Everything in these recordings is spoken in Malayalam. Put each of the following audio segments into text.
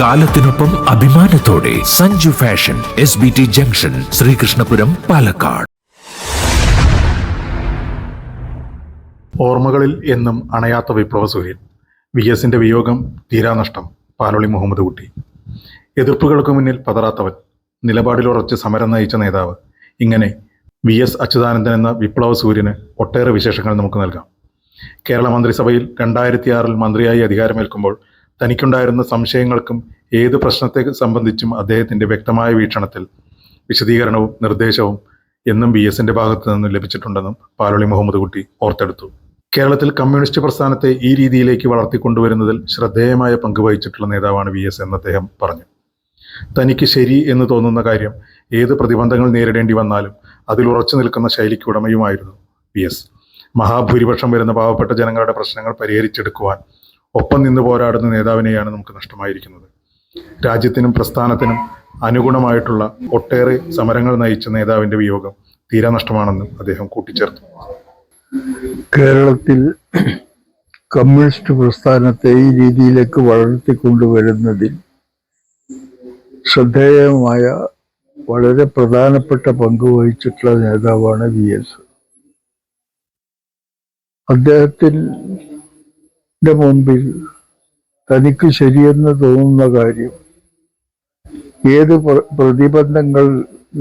കാലത്തിനൊപ്പം അഭിമാനത്തോടെ Sanju fashion S B T junction Sreekrishnapuram Palakkad. ഓർമ്മകളിൽ എന്നും അണയാത്ത വിപ്ലവ സൂര്യൻ വി എസിന്റെ വിയോഗം തീരാനഷ്ടം പാലോളി മുഹമ്മദ് കുട്ടി. എതിർപ്പുകൾക്ക് മുന്നിൽ പതറാത്തവൻ നിലപാടിലുറച്ച് സമരം നയിച്ച നേതാവ്. ഇങ്ങനെ വി എസ് അച്യുതാനന്ദൻ എന്ന വിപ്ലവ സൂര്യന് ഒട്ടേറെ വിശേഷങ്ങൾ നമുക്ക് നൽകാം. കേരള മന്ത്രിസഭയിൽ രണ്ടായിരത്തി ആറിൽ മന്ത്രിയായി അധികാരമേൽക്കുമ്പോൾ തനിക്കുണ്ടായിരുന്ന സംശയങ്ങൾക്കും ഏത് പ്രശ്നത്തെ സംബന്ധിച്ചും അദ്ദേഹത്തിന്റെ വ്യക്തമായ വീക്ഷണത്തിൽ വിശദീകരണവും നിർദ്ദേശവും എന്നും വി എസിന്റെ ഭാഗത്തു നിന്നും ലഭിച്ചിട്ടുണ്ടെന്നും പാലോളി മുഹമ്മദ് കുട്ടി ഓർത്തെടുത്തു. കേരളത്തിൽ കമ്മ്യൂണിസ്റ്റ് പ്രസ്ഥാനത്തെ ഈ രീതിയിലേക്ക് വളർത്തിക്കൊണ്ടുവരുന്നതിൽ ശ്രദ്ധേയമായ പങ്ക് വഹിച്ചിട്ടുള്ള നേതാവാണ് വി എസ് എന്ന് അദ്ദേഹം പറഞ്ഞു. തനിക്ക് ശരി എന്ന് തോന്നുന്ന കാര്യം ഏത് പ്രതിബന്ധങ്ങൾ നേരിടേണ്ടി വന്നാലും അതിൽ ഉറച്ചു നിൽക്കുന്ന ശൈലിക്ക് ഉടമയുമായിരുന്നു വി എസ് മഹാഭൂരിപക്ഷം വരുന്ന പാവപ്പെട്ട ജനങ്ങളുടെ പ്രശ്നങ്ങൾ പരിഹരിച്ചെടുക്കുവാൻ ഒപ്പം നിന്ന് പോരാടുന്ന നേതാവിനെയാണ് നമുക്ക് നഷ്ടമായിരിക്കുന്നത്. രാജ്യത്തിനും പ്രസ്ഥാനത്തിനും അനുഗുണമായിട്ടുള്ള ഒട്ടേറെ സമരങ്ങൾ നയിച്ച നേതാവിന്റെ വിയോഗം തീരാ നഷ്ടമാണെന്നും അദ്ദേഹം കൂട്ടിച്ചേർത്തു. കേരളത്തിൽ കമ്മ്യൂണിസ്റ്റ് പ്രസ്ഥാനത്തെ ഈ രീതിയിലേക്ക് വളർത്തിക്കൊണ്ടുവരുന്നതിൽ ശ്രദ്ധേയമായ വളരെ പ്രധാനപ്പെട്ട പങ്ക് വഹിച്ചിട്ടുള്ള നേതാവാണ് വി എസ്. അദ്ദേഹത്തിന്റെ മുമ്പിൽ തനിക്ക് ശരിയെന്ന് തോന്നുന്ന കാര്യം ഏത് പ്ര- പ്രതിബന്ധങ്ങൾ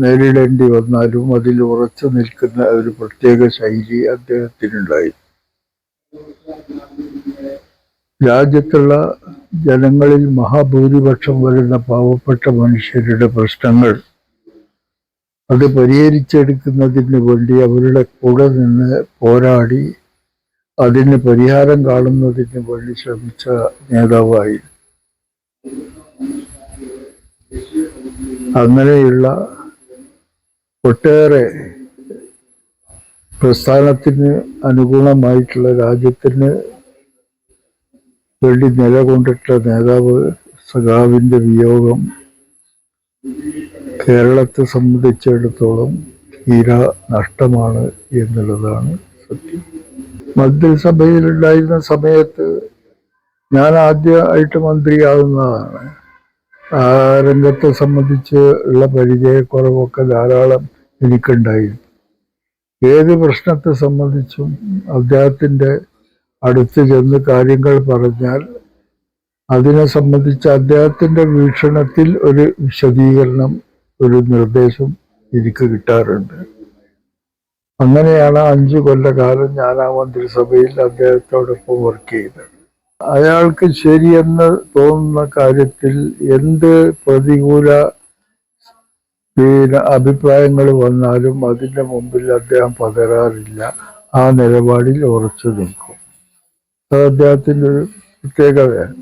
നേരിടേണ്ടി വന്നാലും അതിൽ ഉറച്ചു നിൽക്കുന്ന ഒരു പ്രത്യേക ശൈലി അദ്ദേഹത്തിനുണ്ടായി. രാജ്യത്തുള്ള ജനങ്ങളിൽ മഹാഭൂരിപക്ഷം വരുന്ന പാവപ്പെട്ട മനുഷ്യരുടെ പ്രശ്നങ്ങൾ അത് പരിഹരിച്ചെടുക്കുന്നതിന് വേണ്ടി അവരുടെ കൂടെ നിന്ന് പോരാടി അതിന് പരിഹാരം കാണുന്നതിന് വേണ്ടി ശ്രമിച്ച നേതാവായി. അങ്ങനെയുള്ള ഒട്ടേറെ പ്രസ്ഥാനത്തിന് അനുകൂലമായിട്ടുള്ള രാജ്യത്തിന് വേണ്ടി നിലകൊണ്ടിട്ടുള്ള നേതാവ് സഖാവിന്റെ വിയോഗം കേരളത്തെ സംബന്ധിച്ചിടത്തോളം തീരാ നഷ്ടമാണ് എന്നുള്ളതാണ് സത്യം. മന്ത്രിസഭയിലുണ്ടായിരുന്ന സമയത്ത് ഞാൻ ആദ്യമായിട്ട് മന്ത്രിയാവുന്നതാണ്. ആ രംഗത്തെ സംബന്ധിച്ച് ഉള്ള പരിചയക്കുറവൊക്കെ ധാരാളം എനിക്കുണ്ടായിരുന്നു. ഏത് പ്രശ്നത്തെ സംബന്ധിച്ചും അദ്ദേഹത്തിന്റെ അടുത്ത് ചെന്ന് കാര്യങ്ങൾ പറഞ്ഞാൽ അതിനെ സംബന്ധിച്ച് അദ്ദേഹത്തിന്റെ വീക്ഷണത്തിൽ ഒരു വിശദീകരണം ഒരു നിർദ്ദേശം എനിക്ക് കിട്ടാറുണ്ട്. അങ്ങനെയാണ് അഞ്ചു കൊല്ലകാലം ഞാൻ ആ മന്ത്രിസഭയിൽ അദ്ദേഹത്തോടൊപ്പം വർക്ക് ചെയ്തത്. അയാൾക്ക് ശരിയെന്ന് തോന്നുന്ന കാര്യത്തിൽ എന്ത് പ്രതികൂല അഭിപ്രായങ്ങൾ വന്നാലും അതിന്റെ മുമ്പിൽ അദ്ദേഹം പതരാറില്ല ആ നിലപാടിൽ ഉറച്ചു നിൽക്കും. അത് അദ്ദേഹത്തിന്റെ ഒരു പ്രത്യേകതയാണ്.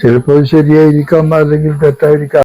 ചിലപ്പോൾ ശരിയായിരിക്കാം അല്ലെങ്കിൽ തെറ്റായിരിക്കാം.